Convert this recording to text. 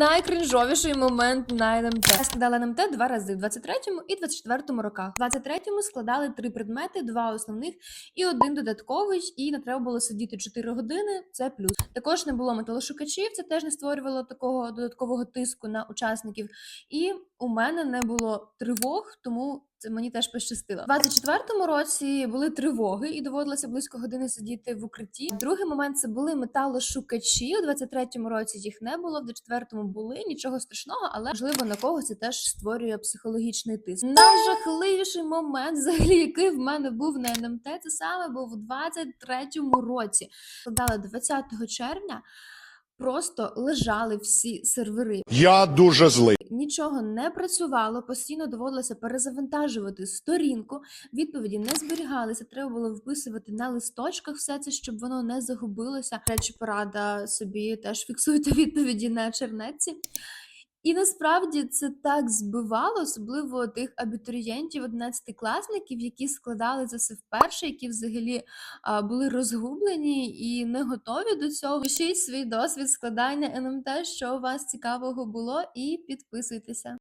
найкринжовіший момент на НМТ. Я складала НМТ два рази в 23-му і 24-му роках. В 23-му складали три предмети, два основних і один додатковий, і не треба було сидіти 4 години. Це плюс. Також не було металошукачів, це теж не створювало такого додаткового тиску на учасників. І у мене не було тривог, тому це мені теж пощастило. У 24-му році були тривоги, і доводилося близько години сидіти в укритті. Другий момент це були металошукачі. У 23-му році їх не було, в 24-му були нічого страшного, але можливо на когось це теж створює психологічний тиск. Найжахливіший момент, взагалі, який в мене був на НМТ, це саме був у 23-му році. Складали 20 червня. Просто лежали всі сервери Я дуже злий. нічого не працювало, постійно доводилося перезавантажувати сторінку, відповіді не зберігалися. Треба було вписувати на листочках все це, щоб воно не загубилося. Речі, порада собі теж фіксуйте відповіді на чернетці. І насправді це так збивало, особливо тих абітурієнтів, 11-класників, які складали це все вперше, які взагалі а, були розгублені і не готові до цього. Пишіть свій досвід складання НМТ, що у вас цікавого було, і підписуйтеся.